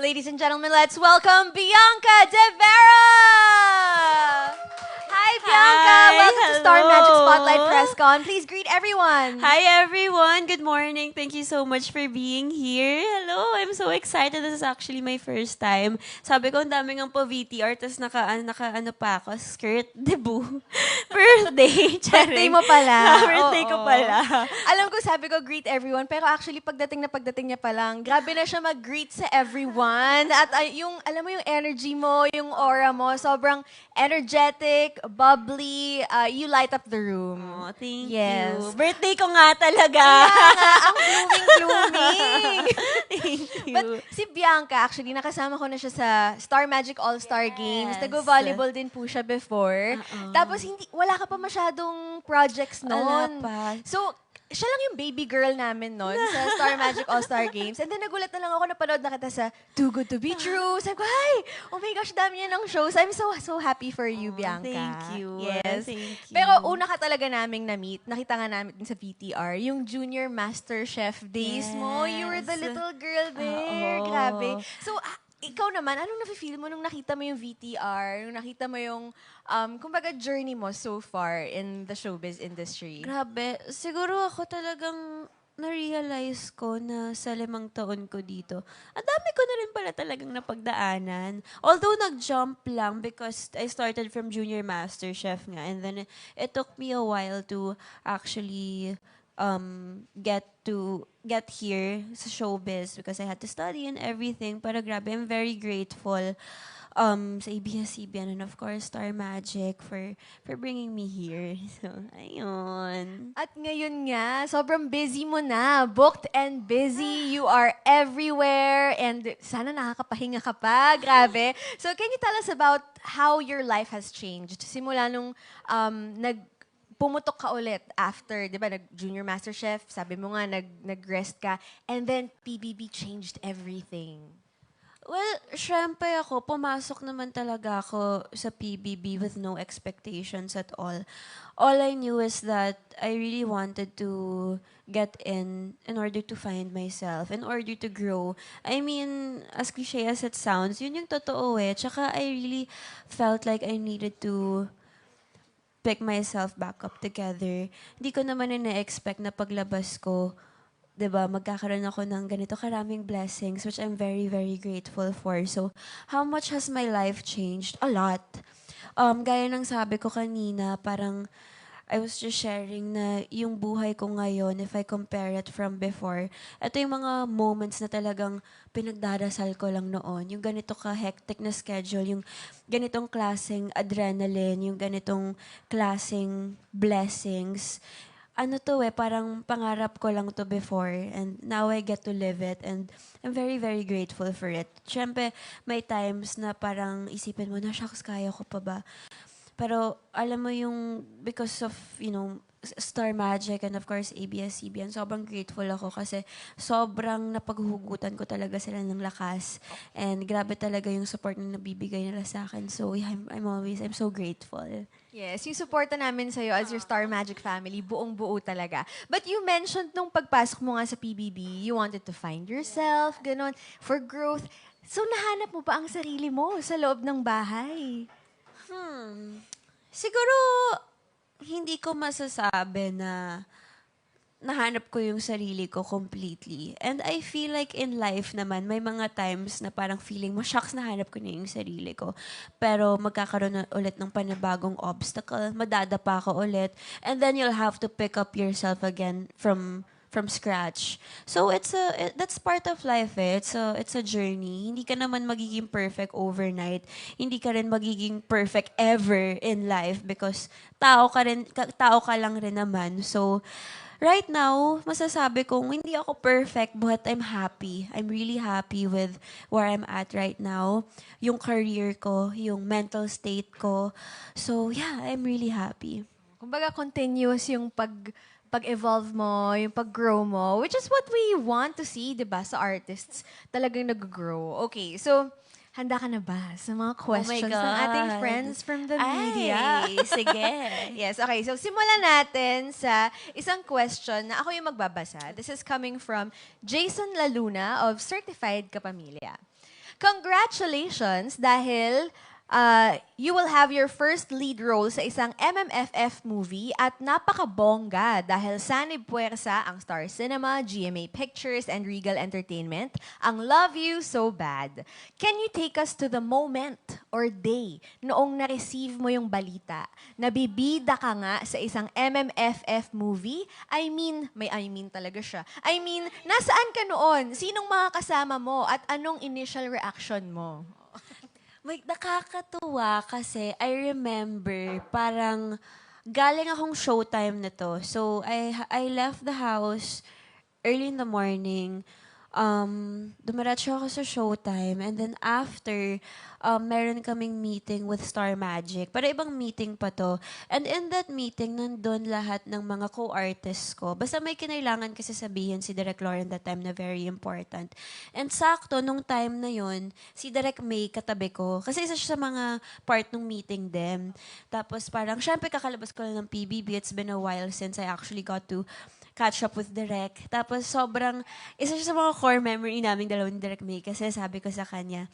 Ladies and gentlemen, let's welcome Bianca De Vera! Hi, Bianca! Hi, welcome to Star. Magic Spotlight Press Con. Please greet everyone. Hi everyone! Good morning. Thank you so much for being here. Hello! I'm so excited. This is actually my first time. Sabi ko, ang daming ang po VTR, tapos naka, naka, ano pa ako, skirt, debut. Birthday! Birthday mo pala. Birthday ko pala. Alam ko, sabi ko, greet everyone. Pero actually, pagdating na pagdating niya pa lang, grabe na siya mag-greet sa everyone. At ay, yung, alam mo yung energy mo, yung aura mo, sobrang energetic, bubbly, uh, you light up the room. Oh, thank Yes. you. Birthday ko nga talaga. Kaya nga, ang blooming-blooming. thank you. But si Bianca, actually, nakasama ko na siya sa Star Magic All-Star Games. Yes. Nag-volleyball din po siya before. Oo. Tapos, hindi, wala ka pa masyadong projects Wala noon. pa. So, siya lang yung baby girl namin noon sa Star Magic All-Star Games. And then, nagulat na lang ako, napanood na kita sa Too Good To Be True. Sabi ko, hi! Oh my gosh, dami niya ng shows. I'm so, so happy for you, Oh, Bianca. thank you. Yes. Thank you. Pero una ka talaga naming na-meet, nakita nga namin sa VTR, yung Junior Master Chef days mo. You were the Yes. little girl there. Oo. Grabe. So, ah, ikaw naman, anong nafe-feel mo nung nakita mo yung VTR, nung nakita mo yung, um, kumbaga, journey mo so far in the showbiz industry? Grabe. Siguro ako talagang na-realize ko na sa limang taon ko dito, ang dami ko na rin pala talagang napagdaanan. Although nag-jump lang because I started from junior master chef nga and then it, took me a while to actually um, get to get here sa showbiz because I had to study and everything. Pero grabe, I'm very grateful um, sa ABS-CBN and of course Star Magic for for bringing me here. So, ayun. At ngayon nga, sobrang busy mo na. Booked and busy. You are everywhere. And sana nakakapahinga ka pa. Grabe. So, can you tell us about how your life has changed? Simula nung um, nag pumutok ka ulit after, di ba, nag-junior master chef, sabi mo nga, nag, nag-rest ka, and then PBB changed everything. Well, syempre ako, pumasok naman talaga ako sa PBB with no expectations at all. All I knew is that I really wanted to get in in order to find myself, in order to grow. I mean, as cliche as it sounds, yun yung totoo eh. Tsaka I really felt like I needed to pick myself back up together. Hindi ko naman na-expect na paglabas ko, 'di ba, magkakaroon ako ng ganito karaming blessings which I'm very very grateful for. So, how much has my life changed? A lot. Um gaya ng sabi ko kanina, parang I was just sharing na yung buhay ko ngayon, if I compare it from before, ito yung mga moments na talagang pinagdarasal ko lang noon. Yung ganito ka-hectic na schedule, yung ganitong klaseng adrenaline, yung ganitong klaseng blessings. Ano to eh, parang pangarap ko lang to before and now I get to live it and I'm very, very grateful for it. Siyempre, may times na parang isipin mo na, shucks, kaya ko pa ba? Pero alam mo yung because of, you know, Star Magic and of course ABS-CBN, sobrang grateful ako kasi sobrang napaghuhugutan ko talaga sila ng lakas. And grabe talaga yung support na nabibigay nila sa akin. So yeah, I'm, I'm always, I'm so grateful. Yes, yung suporta namin sa'yo as your Star Magic family, buong-buo talaga. But you mentioned nung pagpasok mo nga sa PBB, you wanted to find yourself, ganon, for growth. So, nahanap mo ba ang sarili mo sa loob ng bahay? Hmm. Siguro, hindi ko masasabi na nahanap ko yung sarili ko completely. And I feel like in life naman, may mga times na parang feeling mo, shucks, nahanap ko na yung sarili ko. Pero magkakaroon na ulit ng panibagong obstacle, madadapa ka ulit, and then you'll have to pick up yourself again from from scratch. So it's a it- that's part of life eh. It's a it's a journey. Hindi ka naman magiging perfect overnight. Hindi ka rin magiging perfect ever in life because tao ka rin ka- tao ka lang rin naman. So right now, masasabi kong hindi ako perfect but I'm happy. I'm really happy with where I'm at right now. Yung career ko, yung mental state ko. So yeah, I'm really happy. Kumbaga, continuous yung pag pag-evolve mo, yung pag-grow mo, which is what we want to see, di ba, sa artists. Talagang nag-grow. Okay, so, handa ka na ba sa mga questions ng ating friends from the media? Ay, sige. Yes, okay. So, simulan natin sa isang question na ako yung magbabasa. This is coming from Jason Laluna of Certified Kapamilya. Congratulations dahil uh, you will have your first lead role sa isang MMFF movie at napakabongga dahil Sanib Puersa ang Star Cinema, GMA Pictures, and Regal Entertainment ang Love You So Bad. Can you take us to the moment or day noong na-receive mo yung balita na bibida ka nga sa isang MMFF movie? I mean, may I mean talaga siya. I mean, nasaan ka noon? Sinong mga kasama mo? At anong initial reaction mo? Like, nakakatuwa kasi I remember parang galing akong showtime na to. So, I, I left the house early in the morning. Um, dumiretso ako sa showtime. And then after, um, meron kaming meeting with Star Magic. Pero ibang meeting pa to. And in that meeting, nandun lahat ng mga co-artists ko. Basta may kinailangan kasi sabihin si Direk Lauren that time na very important. And sakto, nung time na yun, si Direk May katabi ko. Kasi isa siya sa mga part ng meeting din. Tapos parang, syempre kakalabas ko lang ng PBB. It's been a while since I actually got to catch up with Direk. Tapos sobrang, isa siya sa mga core memory namin dalawa ni Direk May. Kasi sabi ko sa kanya,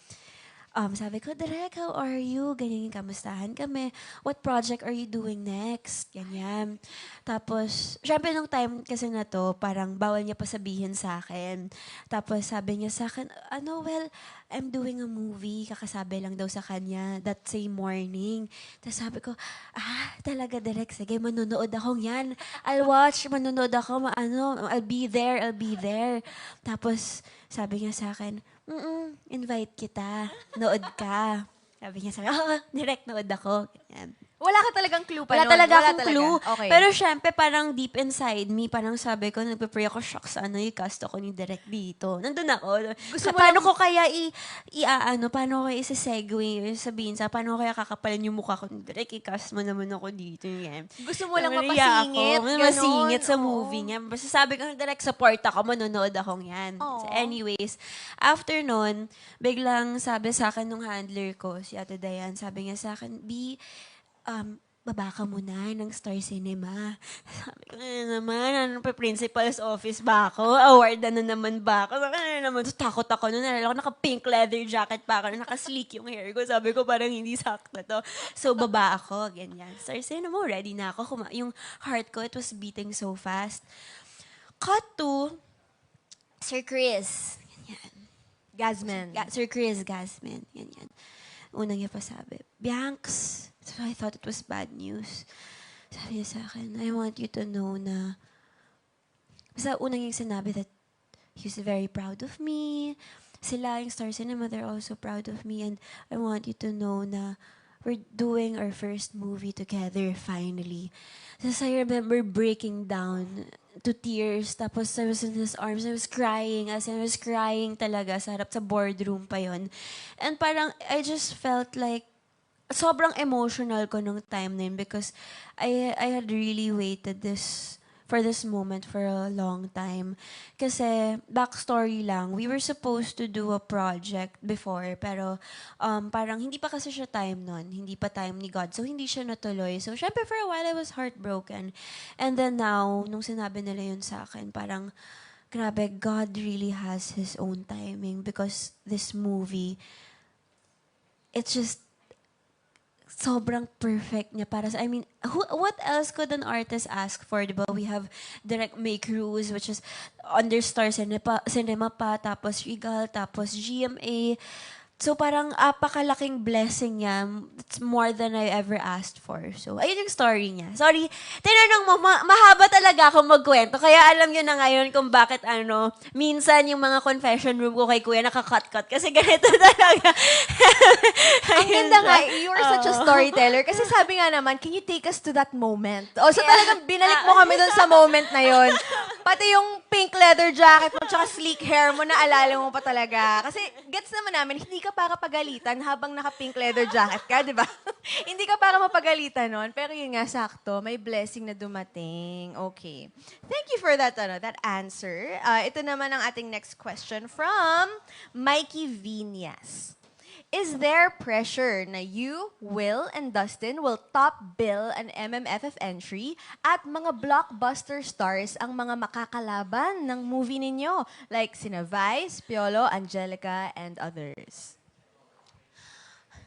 um, sabi ko, Direk, how are you? Ganyan, kamustahan kami. What project are you doing next? Ganyan. Tapos, syempre nung time kasi na to, parang bawal niya pa sabihin sa akin. Tapos sabi niya sa akin, ano, well, I'm doing a movie. Kakasabi lang daw sa kanya that same morning. Tapos sabi ko, ah, talaga, Direk, sige, manonood ako yan. I'll watch, manonood ako, ma- ano, I'll be there, I'll be there. Tapos, sabi niya sa akin, mm invite kita. Nood ka. Sabi niya sa akin, oh, direct nood ako. Ganyan. Wala ka talagang clue pa Wala nun? talaga Wala akong talaga. clue. Okay. Pero syempre, parang deep inside me, parang sabi ko, nagpe-pray ako, shucks, ano yung cast ako ni Direk dito. Nandun ako. Gusto mo paano lang- ko kaya i, i ano, paano ko kaya isa-segue, sabihin sa, paano ko kaya kakapalan yung mukha ko ni Direk, i-cast mo naman ako dito. Yan. Gusto mo lang mapasingit, Ako, ganon. masingit sa Oo. movie niya. Basta sabi ko, direct support ako, manonood akong yan. Oo. So anyways, after nun, biglang sabi sa akin nung handler ko, si Ate Dayan, sabi niya sa akin, B, um, baba ka muna ng Star Cinema. Sabi ko, ano naman, ano pa, principal's office ba ako? Award na naman ba ako? Sabi ko, ano naman, So, takot ako noon. Nalala ko, naka-pink leather jacket pa ako, naka-sleek yung hair ko. Sabi ko, parang hindi sakto to. So, baba ako, ganyan. Star Cinema, ready na ako. Kuma- yung heart ko, it was beating so fast. Cut to, Sir Chris. Ganyan. Gasman. Ga- Sir Chris Gasman. Yan, yan. Unang niya pa sabi, Bianx. So I thought it was bad news. Sabi niya sa akin, I want you to know na, basta unang yung sinabi that he's very proud of me. Sila, yung Star Cinema, they're also proud of me. And I want you to know na we're doing our first movie together finally. Tapos I remember breaking down to tears. Tapos I was in his arms. I was crying. As in, I was crying talaga sa harap sa boardroom pa yon. And parang I just felt like sobrang emotional ko nung time na yun because I, I had really waited this for this moment for a long time. Kasi, backstory lang, we were supposed to do a project before, pero um, parang hindi pa kasi siya time nun. Hindi pa time ni God. So, hindi siya natuloy. So, syempre, for a while, I was heartbroken. And then now, nung sinabi nila yun sa akin, parang, grabe, God really has His own timing because this movie, it's just sobrang perfect niya para sa, I mean, who, what else could an artist ask for, di ba? We have Direct May Cruz, which is under Star Cinema, Cinema pa, tapos Regal, tapos GMA. So parang apakalaking blessing niya. It's more than I ever asked for. So, ayun yung story niya. Sorry, tinanong mo, ma- mahaba talaga ako magkwento. Kaya alam niyo na ngayon kung bakit ano, minsan yung mga confession room ko kay kuya nakakat-cut. Kasi ganito talaga. Ang ganda nga, you are such a storyteller. Kasi sabi nga naman, can you take us to that moment? O, so talagang binalik mo kami dun sa moment na yon. Pati yung pink leather jacket mo, tsaka sleek hair mo, naalala mo pa talaga. Kasi gets naman namin, hindi ka para pagalitan habang naka-pink leather jacket ka, di ba? hindi ka para mapagalitan nun. Pero yun nga, sakto, may blessing na dumating. Okay. Thank you for that, ano, that answer. Uh, ito naman ang ating next question from Mikey Vinyas. Is there pressure na you, Will, and Dustin will top bill an MMFF entry at mga blockbuster stars ang mga makakalaban ng movie ninyo? Like sina Vice, Piolo, Angelica, and others.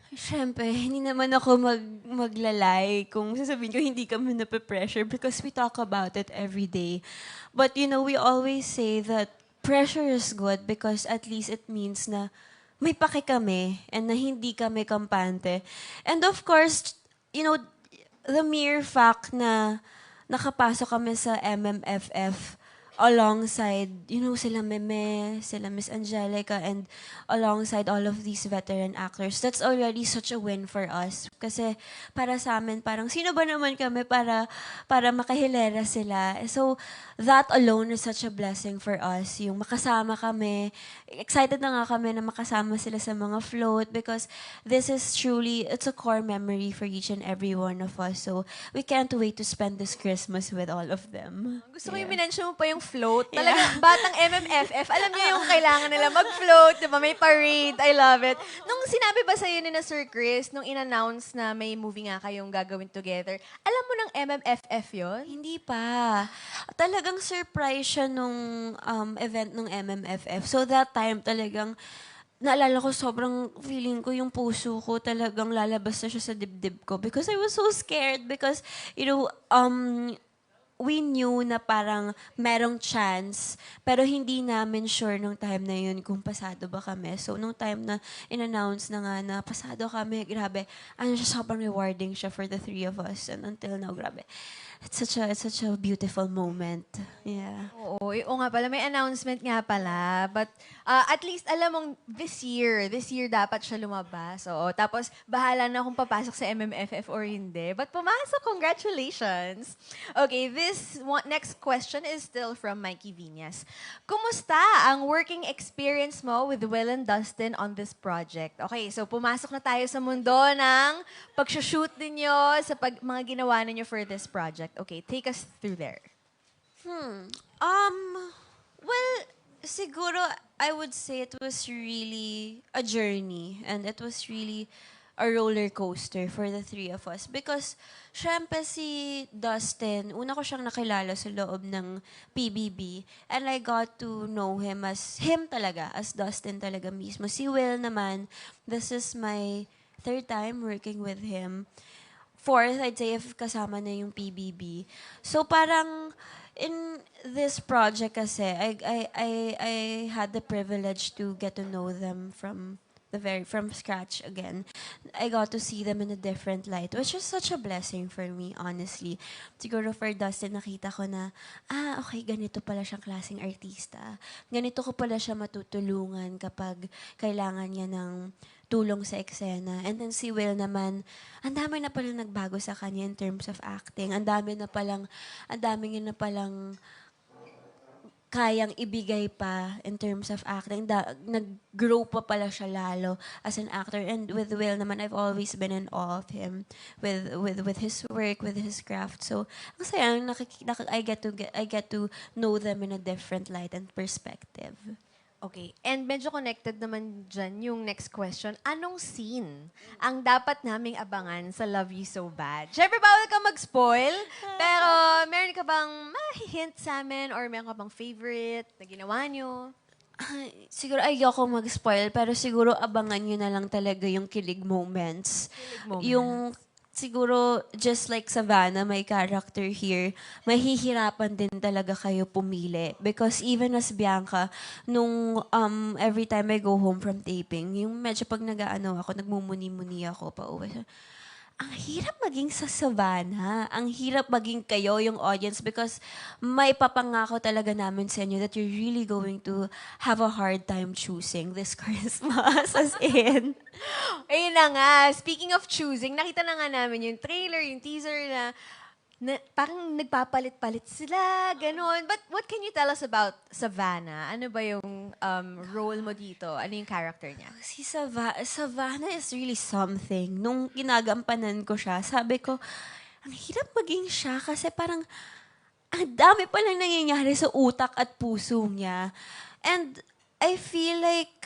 Siyempre, hindi naman ako mag, maglalay kung sasabihin ko hindi kami nape-pressure because we talk about it every day. But you know, we always say that pressure is good because at least it means na may pake kami and na hindi kami kampante. And of course, you know, the mere fact na nakapasok kami sa MMFF alongside, you know, sila Meme, sila Miss Angelica, and alongside all of these veteran actors, that's already such a win for us. Kasi para sa amin, parang sino ba naman kami para, para makahilera sila. So, that alone is such a blessing for us. Yung makasama kami, excited na nga kami na makasama sila sa mga float because this is truly, it's a core memory for each and every one of us. So, we can't wait to spend this Christmas with all of them. Gusto ko yung minention mo pa yung float. Talagang batang MMFF, alam niyo yung kailangan nila mag-float, di ba? May parade. I love it. Nung sinabi ba sa'yo ni na Sir Chris, nung in-announce na may movie nga kayong gagawin together, alam mo ng MMFF yon? Hindi pa. Talagang surprise siya nung um, event ng MMFF. So that time talagang naalala ko sobrang feeling ko yung puso ko talagang lalabas na siya sa dibdib ko because I was so scared because you know um we knew na parang merong chance, pero hindi namin sure nung time na yun kung pasado ba kami. So, nung time na in-announce na nga na pasado kami, grabe, ano siya, sobrang rewarding siya for the three of us. And until now, grabe. It's such a, it's such a beautiful moment. Yeah. Oo, oo nga pala. May announcement nga pala. But uh, at least alam mong this year, this year dapat siya lumabas. Oo, tapos bahala na kung papasok sa MMFF or hindi. But pumasok, congratulations. Okay, this one, next question is still from Mikey Viñas. Kumusta ang working experience mo with Will and Dustin on this project? Okay, so pumasok na tayo sa mundo ng pag-shoot ninyo sa pag, mga ginawa ninyo for this project. Okay, take us through there. Hmm. Um, well, siguro I would say it was really a journey and it was really a roller coaster for the three of us because syempre si Dustin, una ko siyang nakilala sa loob ng PBB and I got to know him as him talaga, as Dustin talaga mismo. Si Will naman, this is my third time working with him fourth, I'd say, if kasama na yung PBB. So parang, in this project kasi, I, I, I, I had the privilege to get to know them from the very from scratch again. I got to see them in a different light, which is such a blessing for me, honestly. Siguro for Dustin, nakita ko na, ah, okay, ganito pala siyang klaseng artista. Ganito ko pala siya matutulungan kapag kailangan niya ng tulong sa eksena. And then si Will naman, ang dami na palang nagbago sa kanya in terms of acting. Ang dami na palang, ang dami na palang kayang ibigay pa in terms of acting. Da, nag-grow pa pala siya lalo as an actor. And with Will naman, I've always been in awe of him with with with his work, with his craft. So, ang saya, nakik- nak- I get to get, I get to know them in a different light and perspective. Okay. And medyo connected naman dyan yung next question. Anong scene ang dapat naming abangan sa Love You So Bad? Siyempre, bawal ka mag-spoil. Pero, meron ka bang hint sa amin or meron ka bang favorite na ginawa nyo? Siguro ayoko mag-spoil, pero siguro abangan nyo na lang talaga yung kilig moments. Kilig moments. Yung siguro, just like Savannah, my character here, mahihirapan din talaga kayo pumili. Because even as Bianca, nung um, every time I go home from taping, yung medyo pag nag-ano ako, nagmumuni-muni ako pa uwi. Ang hirap maging sa Savannah. Ang hirap maging kayo, yung audience, because may papangako talaga namin sa inyo that you're really going to have a hard time choosing this Christmas. As in, Ayun na nga. Speaking of choosing, nakita na nga namin yung trailer, yung teaser na, na parang nagpapalit-palit sila, ganun. But what can you tell us about Savannah? Ano ba yung um, role mo dito? Ano yung character niya? Si Sava- Savannah is really something. Nung ginagampanan ko siya, sabi ko, ang hirap maging siya kasi parang ang dami palang nangyayari sa utak at puso niya. And I feel like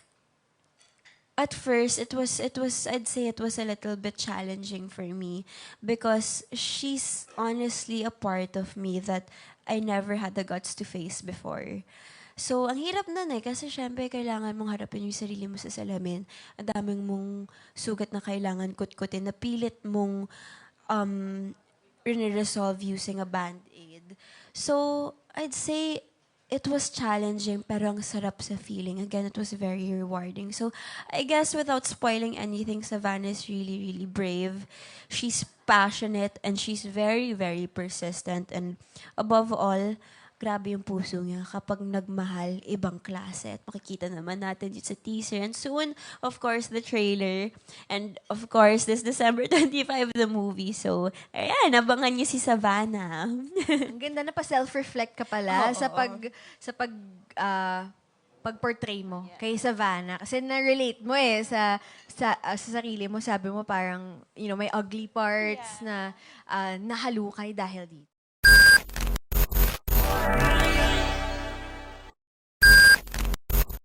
at first it was it was I'd say it was a little bit challenging for me because she's honestly a part of me that I never had the guts to face before. So, ang hirap nun eh, kasi syempre kailangan mong harapin yung sarili mo sa salamin. Ang daming mong sugat na kailangan kut-kutin, na pilit mong um, resolve using a band-aid. So, I'd say it was challenging pero ang sarap sa feeling. Again, it was very rewarding. So, I guess without spoiling anything, Savannah is really, really brave. She's passionate and she's very, very persistent. And above all, grabe yung puso niya kapag nagmahal, ibang klase. At makikita naman natin dito sa teaser. And soon, of course, the trailer. And of course, this December 25, the movie. So, ayan, abangan niyo si Savannah. Ang ganda na pa self-reflect ka pala Oo, sa pag sa pag ah, pag-portray mo kay Savannah kasi na-relate mo eh sa sa, ah, sa sarili mo sabi mo parang you know may ugly parts na ah, nahalukay dahil dito.